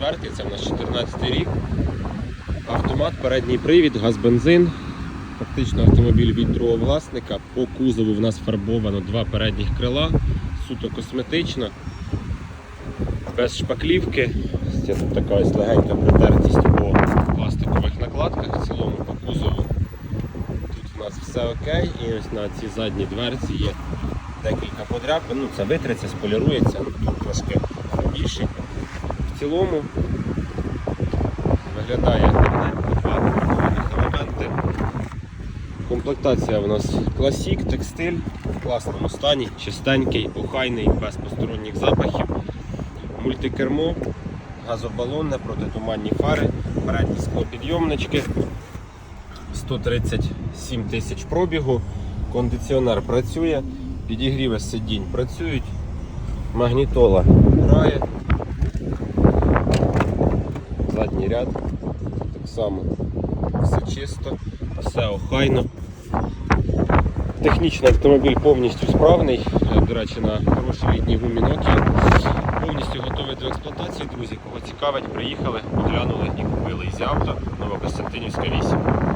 4 це в нас 14 рік. Автомат, передній привід, газ, бензин. Фактично автомобіль від другого власника. По кузову в нас фарбовано два передніх крила, суто косметично, без шпаклівки. Тут така ось легенька притертість по пластикових накладках. В цілому по кузову тут у нас все окей. І ось на цій задній дверці є декілька подряпин. Ну, це витриться, сполірується, тут трошки більше. Цілому. Виглядає елементи. Комплектація у нас класік, текстиль в класному стані, чистенький, охайний, без посторонніх запахів, мультикермо, газобалонне, протитуманні фари, передні склопідйомнички, 137 тисяч пробігу, кондиціонер працює, підігріви сидінь працюють, магнітола грає, задній ряд так само все чисто, все охайно. Технічний автомобіль повністю справний, е, до речі, на хороші літній гумі Nokia. Повністю готовий до експлуатації, друзі. Кого цікавить, приїхали, оглянули і купили із авто Новокостянтинівська 8.